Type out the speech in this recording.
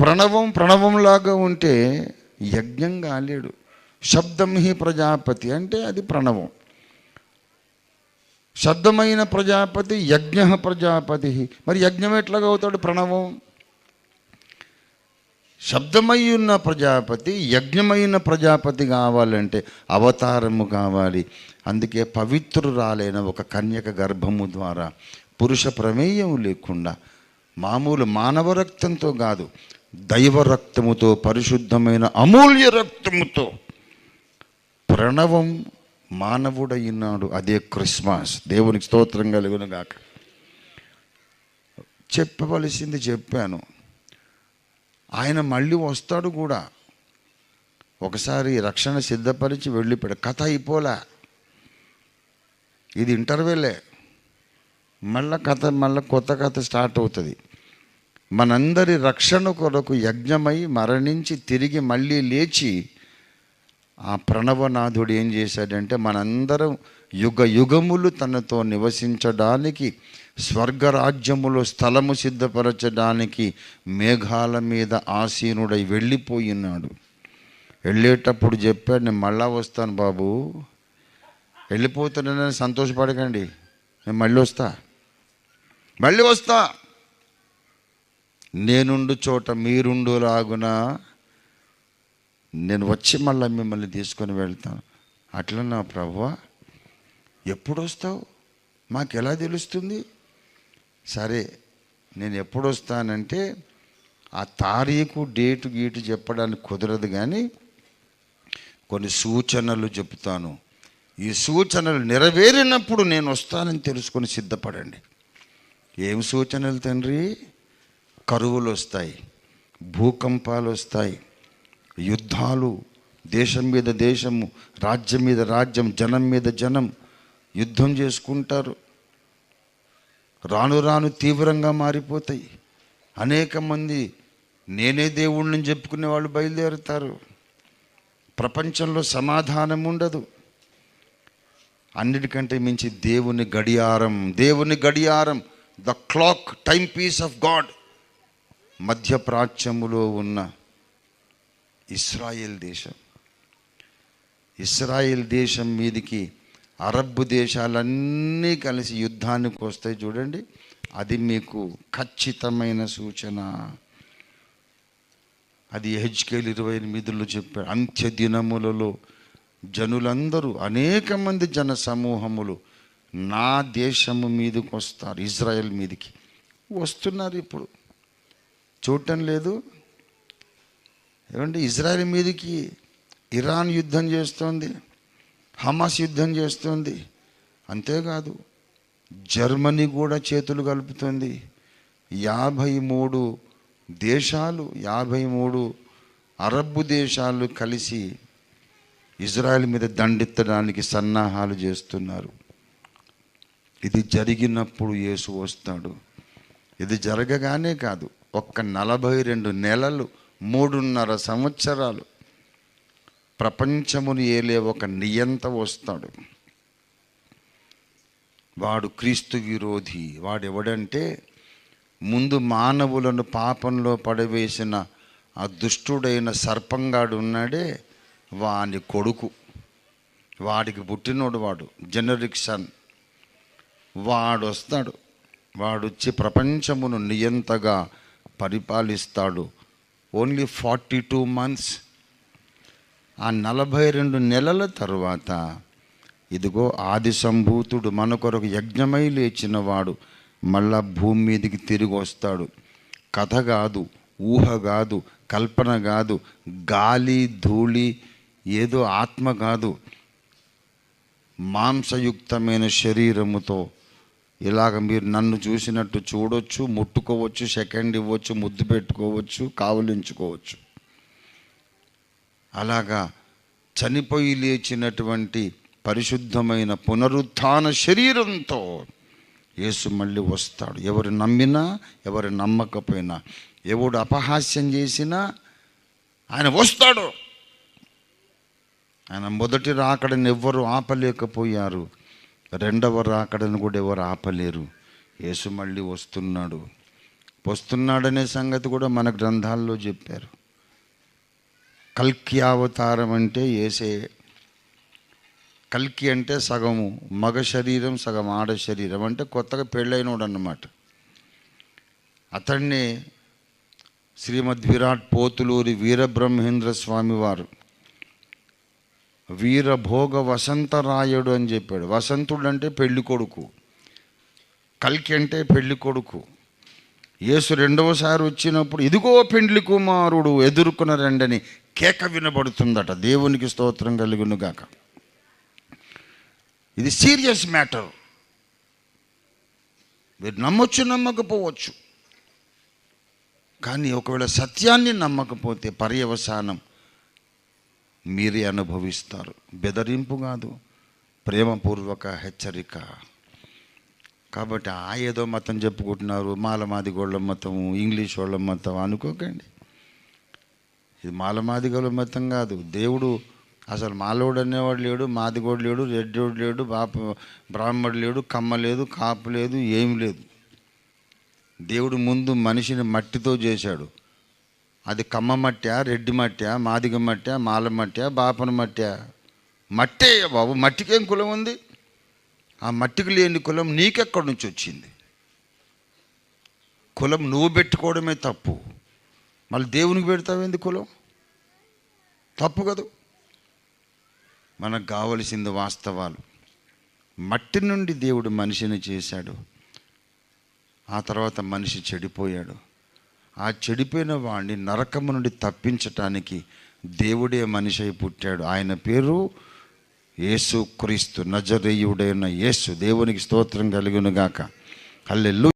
ప్రణవం ప్రణవంలాగా ఉంటే యజ్ఞం కాలేడు శబ్దం హి ప్రజాపతి అంటే అది ప్రణవం. శబ్దమైన ప్రజాపతి యజ్ఞ ప్రజాపతి. మరి యజ్ఞం ఎట్లాగా అవుతాడు ప్రణవం? శబ్దమై ఉన్న ప్రజాపతి యజ్ఞమైన ప్రజాపతి కావాలంటే అవతారము కావాలి. అందుకే పవిత్రురాలైన ఒక కన్యక గర్భము ద్వారా పురుష ప్రమేయం లేకుండా మామూలు మానవ రక్తంతో కాదు దైవ రక్తముతో పరిశుద్ధమైన అమూల్య రక్తముతో ప్రణవం మానవుడయినాడు అదే క్రిస్మస్. దేవునికి స్తోత్రం కలుగునుగాక చెప్పవలసింది చెప్పాను. ఆయన మళ్ళీ వస్తాడు కూడా. ఒకసారి రక్షణ సిద్ధపరిచి వెళ్ళిపోయాడు. కథ అయిపోలే. ఇది ఇంటర్వెలే మళ్ళా కథ మళ్ళీ కొత్త కథ స్టార్ట్ అవుతుంది. మనందరి రక్షణ కొరకు యజ్ఞమై మరణించి తిరిగి మళ్ళీ లేచి ఆ ప్రణవనాథుడు ఏం చేశాడంటే మనందరం యుగ యుగములు తనతో నివసించడానికి స్వర్గరాజ్యములో స్థలము సిద్ధపరచడానికి మేఘాల మీద ఆసీనుడై వెళ్ళిపోయినాడు వెళ్ళేటప్పుడు చెప్పాడు నేను మళ్ళా వస్తాను బాబు. వెళ్ళిపోతున్నానని సంతోషపడకండి. నేను మళ్ళీ వస్తా. మళ్ళీ వస్తా. నేనుండు చోట మీరుండు లాగున నేను వచ్చి మళ్ళీ మిమ్మల్ని తీసుకొని వెళ్తాను. అట్లా నా ప్రభువా ఎప్పుడు వస్తావు మాకు ఎలా తెలుస్తుంది? సరే నేను ఎప్పుడు వస్తానంటే ఆ తారీఖు డేటు గీటు చెప్పడానికి కుదరదు కానీ కొన్ని సూచనలు చెప్తాను. ఈ సూచనలు నెరవేరినప్పుడు నేను వస్తానని తెలుసుకొని సిద్ధపడండి. ఏం సూచనలు తండ్రి? కరువులు వస్తాయి భూకంపాలు వస్తాయి యుద్ధాలు దేశం మీద దేశము రాజ్యం మీద రాజ్యం జనం మీద జనం యుద్ధం చేసుకుంటారు. రాను రాను తీవ్రంగా మారిపోతాయి. అనేక మంది నేనే దేవుణ్ణి చెప్పుకునే వాళ్ళు బయలుదేరుతారు. ప్రపంచంలో సమాధానం ఉండదు. అన్నిటికంటే మించి దేవుని గడియారం దేవుని గడియారం the clock time piece of God. మధ్యప్రాచ్యములో ఉన్న ఇస్రాయేల్ దేశం. ఇస్రాయేల్ దేశం మీదికి అరబ్ దేశాలన్నీ కలిసి యుద్ధానికి వస్తాయి చూడండి. అది మీకు ఖచ్చితమైన సూచన. అది హెచ్కేల్ ఇరవై ఎనిమిదిలో చెప్పాడు. అంత్య దినములలో జనులందరూ అనేక మంది జన సమూహములు నా దేశము మీదకి వస్తారు ఇజ్రాయెల్ మీదకి. వస్తున్నారు ఇప్పుడు. చూడటం లేదు. ఏమంటే ఇజ్రాయెల్ మీదకి ఇరాన్ యుద్ధం చేస్తోంది. హమాస్ యుద్ధం చేస్తోంది. అంతేకాదు జర్మనీ కూడా చేతులు కలుపుతుంది. యాభై మూడు దేశాలు యాభై మూడు అరబ్బు దేశాలు కలిసి ఇజ్రాయెల్ మీద దండెత్తడానికి సన్నాహాలు చేస్తున్నారు. ఇది జరిగినప్పుడు యేసు వస్తాడు. ఇది జరగగానే కాదు. ఒక్క నలభై రెండు నెలలు మూడున్నర సంవత్సరాలు ప్రపంచమును ఏలే ఒక నియంత వస్తాడు. వాడు క్రీస్తు విరోధి. వాడు ఎవడంటే ముందు మానవులను పాపంలో పడవేసిన ఆ దుష్టుడైన సర్పంగాడు ఉన్నాడే వాని కొడుకు. వాడికి పుట్టినోడు వాడు జనరిక్ సన్. వాడు వస్తాడు వాడు వచ్చి ప్రపంచమును నియంతగా పరిపాలిస్తాడు. ఓన్లీ ఫార్టీ టూ మంత్స్ ఆ నలభై రెండు నెలల తరువాత ఇదిగో ఆది సంభూతుడు మన కొరకు యజ్ఞమై లేచిన వాడు మళ్ళా భూమి మీదకి తిరిగి వస్తాడు. కథ కాదు ఊహ కాదు కల్పన కాదు గాలి ధూళి ఏదో ఆత్మ కాదు. మాంసయుక్తమైన శరీరముతో ఇలాగ మీరు నన్ను చూసినట్టు చూడొచ్చు ముట్టుకోవచ్చు సెకండ్ ఇవ్వచ్చు ముద్దు పెట్టుకోవచ్చు కావలించుకోవచ్చు. అలాగా చనిపోయి లేచినటువంటి పరిశుద్ధమైన పునరుత్థాన శరీరంతో యేసు మళ్ళీ వస్తాడు. ఎవరు నమ్మినా ఎవరు నమ్మకపోయినా ఎవడు అపహాస్యం చేసినా ఆయన వస్తాడు. ఆయన మొదటి రాకడని ఎవ్వరు ఆపలేకపోయారు. రెండవ రాకడను కూడా ఎవరు ఆపలేరు. యేసు మళ్ళీ వస్తున్నాడు. వస్తున్నాడనే సంగతి కూడా మన గ్రంథాల్లో చెప్పారు. కల్కి అవతారం అంటే ఏసే. కల్కి అంటే సగము మగ శరీరం సగం ఆడ శరీరం అంటే కొత్తగా పెళ్ళైనోడు అన్నమాట అతన్ని శ్రీమద్ విరాట్ పోతులూరి వీరబ్రహ్మేంద్ర స్వామి వారు వీరభోగ వసంతరాయుడు అని చెప్పాడు. వసంతుడు అంటే పెళ్ళి కొడుకు. కల్కి అంటే పెళ్ళి కొడుకు. యేసు రెండవసారి వచ్చినప్పుడు ఇదిగో పెండ్లి కుమారుడు ఎదుర్కొన్న రెండని కేక వినబడుతుందట. దేవునికి స్తోత్రం కలుగునుగాక ఇది సీరియస్ మ్యాటర్. మీరు నమ్మొచ్చు నమ్మకపోవచ్చు. కానీ ఒకవేళ సత్యాన్ని నమ్మకపోతే పర్యవసానం. మీరే అనుభవిస్తారు. బెదరింపు కాదు ప్రేమపూర్వక హెచ్చరిక. కాబట్టి ఆ ఏదో మతం చెప్పుకుంటున్నారు మాలమాదిగోళ్ళ మతం ఇంగ్లీష్ వాళ్ళ మతం అనుకోకండి. ఇది మాలమాదిగోళ్ళ మతం కాదు. దేవుడు అసలు మాలోడు అనేవాడు లేడు మాదిగోడు లేడు రెడ్డోడు లేడు బాప బ్రాహ్మడు లేడు కమ్మ లేదు కాపు లేదు ఏం లేదు. దేవుడు ముందు మనిషిని మట్టితో చేశాడు. అది కమ్మ మట్ట రెడ్డి మట్ట మాదిగ మట్ట మాల మట్ట బాపన మట్ట. మట్టే బాబు మట్టికేం కులం ఉంది? ఆ మట్టికి లేని కులం నీకెక్కడి నుంచి వచ్చింది? కులం నువ్వు పెట్టుకోవడమే తప్పు. మళ్ళీ దేవునికి పెడతావేంది కులం? తప్పు కదా? మనకు కావలసింది వాస్తవాలు. మట్టి నుండి దేవుడు మనిషిని చేశాడు. ఆ తర్వాత మనిషి చెడిపోయాడు. ఆ చెడిపోయిన వాడిని నరకము నుండి తప్పించటానికి దేవుడే మనిషి అయి పుట్టాడు. ఆయన పేరు యేసు క్రీస్తు నజరేయుడైన యేసు. దేవునికి స్తోత్రం కలుగునుగాక. హల్లెల్లు